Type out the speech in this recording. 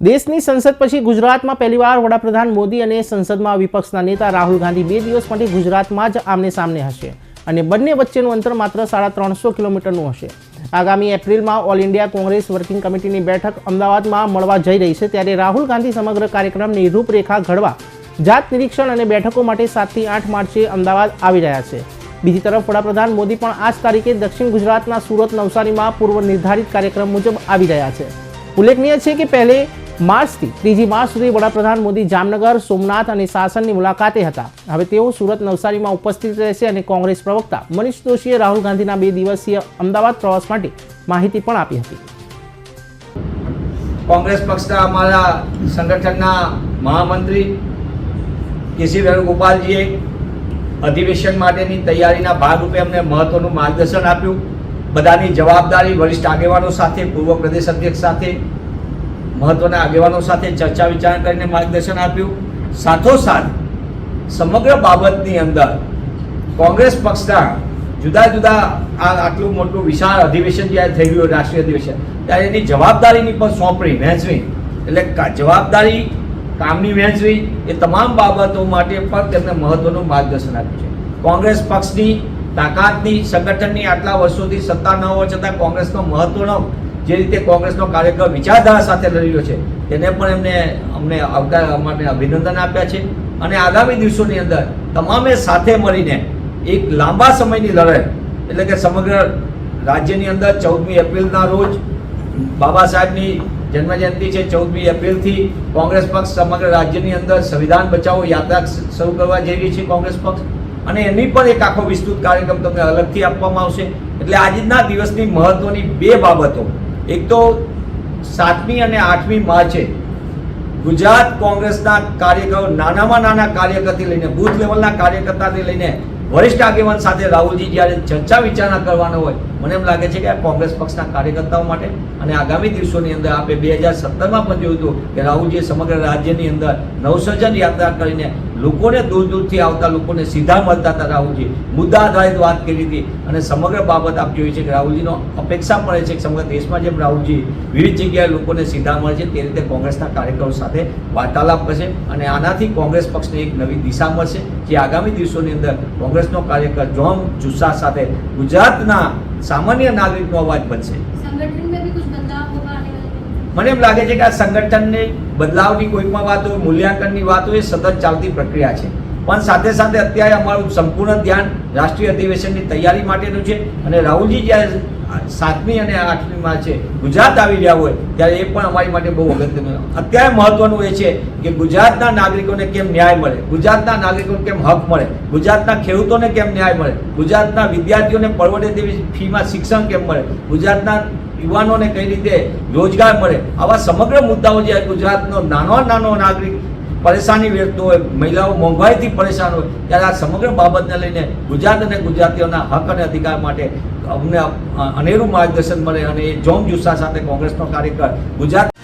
દેશની સંસદ પછી ગુજરાતમાં પહેલીવાર વડાપ્રધાન મોદી અને સંસદમાં વિપક્ષના નેતા રાહુલ ગાંધી બે દિવસ માટે ગુજરાતમાં જ આમને સામને હશે અને બંને વચ્ચેનું અંતર માત્ર સાડા ત્રણસો કિલોમીટરનું હશે. આગામી એપ્રિલમાં ઓલ ઇન્ડિયા કોંગ્રેસ વર્કિંગ કમિટીની બેઠક અમદાવાદમાં મળવા જઈ રહી છે ત્યારે રાહુલ ગાંધી સમગ્ર કાર્યક્રમની રૂપરેખા ઘડવા જાત નિરીક્ષણ અને બેઠકો માટે સાતથી આઠ માર્ચે અમદાવાદ આવી રહ્યા છે. બીજી તરફ વડાપ્રધાન મોદી પણ આ જ તારીખે દક્ષિણ ગુજરાતના સુરત નવસારીમાં પૂર્વ નિર્ધારિત કાર્યક્રમ મુજબ આવી રહ્યા છે. ઉલ્લેખનીય છે કે પહેલે માર્ચથી, ત્રીજી માર્ચ સુધી વડાપ્રધાન મોદી જામનગર, સોમનાથ અને સાસણની મુલાકાતે હતા. હવે તેઓ સુરત નવસારીમાં ઉપસ્થિત રહેશે અને કોંગ્રેસ પ્રવક્તા મનીષ દોશીએ રાહુલ ગાંધીના બે દિવસીય અમદાવાદ પ્રવાસ માટે માહિતી પણ આપી હતી. કોંગ્રેસ પક્ષના અમારા સંગઠનના મહામંત્રી કેસી વેણુગોપાલજીએ અધિવેશન માટેની તૈયારીના ભાગરૂપે અમને મહત્વનું માર્ગદર્શન આપ્યું. બધાની જવાબદારી વરિષ્ઠ આગેવાનો સાથે, પૂર્વ પ્રદેશ અધ્યક્ષ સાથે મહત્વના આગેવાનો સાથે ચર્ચા વિચારણા કરીને માર્ગદર્શન આપ્યું. સાથોસાથ, સમગ્ર બાબતની અંદર કોંગ્રેસ પક્ષના જુદા જુદા આ આટલું મોટું વિશાળ અધિવેશન જ્યારે થઈ ગયું રાષ્ટ્રીય અધિવેશન, ત્યારે એની જવાબદારીની પણ સોંપણી વહેંચવી એટલે જવાબદારી, કામની વહેંચવી એ તમામ બાબતો માટે પણ તેમને મહત્વનું માર્ગદર્શન આપ્યું છે. કોંગ્રેસ પક્ષની તાકાતની, સંગઠનની આટલા વર્ષોથી સત્તા ન હોવા છતાં કોંગ્રેસનો મહત્વનો જે રીતે કોંગ્રેસનો કાર્યક્રમ વિચારધારા સાથે લડ્યો છે, તેને પણ એમને અમને આવકાર માટે અભિનંદન આપ્યા છે. અને આગામી દિવસોની અંદર તમામે સાથે મળીને એક લાંબા સમયની લડાઈ, એટલે કે સમગ્ર રાજ્યની અંદર ચૌદમી એપ્રિલના રોજ બાબા સાહેબની જન્મજયંતિ છે. ચૌદમી એપ્રિલથી કોંગ્રેસ પક્ષ સમગ્ર રાજ્યની અંદર સંવિધાન બચાવો યાત્રા શરૂ કરવા જઈ રહી છે કોંગ્રેસ પક્ષ. અને એની પણ એક આખો વિસ્તૃત કાર્યક્રમ તમને અલગથી આપવામાં આવશે. એટલે આજના દિવસની મહત્વની બે બાબતો એક તો સાતમી અને આઠમી માર્ચે ગુજરાત કોંગ્રેસના કાર્યકરો નાનામાં નાના કાર્યકરથી લઈને બૂથ લેવલના કાર્યકર્તાથી લઈને વરિષ્ઠ આગેવાન સાથે રાહુલજી જ્યારે ચર્ચા વિચારણા કરવાનો હોય મને એમ લાગે છે કે આ કોંગ્રેસ પક્ષના કાર્યકર્તાઓ માટે અને આગામી દિવસોની અંદર આપણે બે હજાર સત્તરમાં પણ જોયું હતું કે રાહુલજીએ સમગ્ર રાજ્યની અંદર નવસર્જન યાત્રા કરીને લોકોને દૂર દૂરથી આવતા લોકોને સીધા મળતા હતા રાહુલજી. મુદ્દા આધારિત વાત કરી હતી અને સમગ્ર બાબત આપ જોઈ છે કે રાહુલજીનો અપેક્ષા મળે છે કે સમગ્ર દેશમાં જેમ રાહુલજી વિવિધ જગ્યાએ લોકોને સીધા મળે છે, તે રીતે કોંગ્રેસના કાર્યકરો સાથે વાર્તાલાપ કરશે અને આનાથી કોંગ્રેસ પક્ષને એક નવી દિશા મળશે, જે આગામી દિવસોની અંદર કોંગ્રેસનો કાર્યકર જોમ જુસ્સા સાથે ગુજરાતના સામાન્ય નાગરિકનો અવાજ બનશે. મને એમ લાગે છે કે આ સંગઠનને બદલાવની કોઈ પણ વાત હોય મૂલ્યાંકનની વાત હોય એ સતત ચાલતી પ્રક્રિયા છે. પણ સાથે સાથે અત્યારે અમારું સંપૂર્ણ ધ્યાન રાષ્ટ્રીય અધિવેશનની તૈયારી માટેનું છે. અને રાહુલજી જ્યારે સાતમી અને આઠમીમાં છે, ગુજરાત આવી રહ્યા હોય, ત્યારે એ પણ અમારી માટે બહુ અગત્યનું અત્યારે મહત્વનું એ છે કે ગુજરાતના નાગરિકોને કેમ ન્યાય મળે? ગુજરાતના નાગરિકોને કેમ હક મળે? ગુજરાતના ખેડૂતોને કેમ ન્યાય મળે? ગુજરાતના વિદ્યાર્થીઓને પરવડે તેવી ફીમાં શિક્ષણ કેમ મળે? ગુજરાતના યુવાનોને કઈ રીતે રોજગાર મળે? આવા સમગ્ર મુદ્દાઓ જે ગુજરાતનો નાનો નાનો નાગરિક પરેશાની વ્યક્તિ હોય, મહિલાઓ મોંઘવારીથી પરેશાન હોય, ત્યારે આ સમગ્ર બાબતને લઈને ગુજરાત અને ગુજરાતીઓના હક અને અધિકાર માટે અમને અનેરું માર્ગદર્શન મળે અને એ જોમ જુસ્સા સાથે કોંગ્રેસનો કાર્યકર ગુજરાત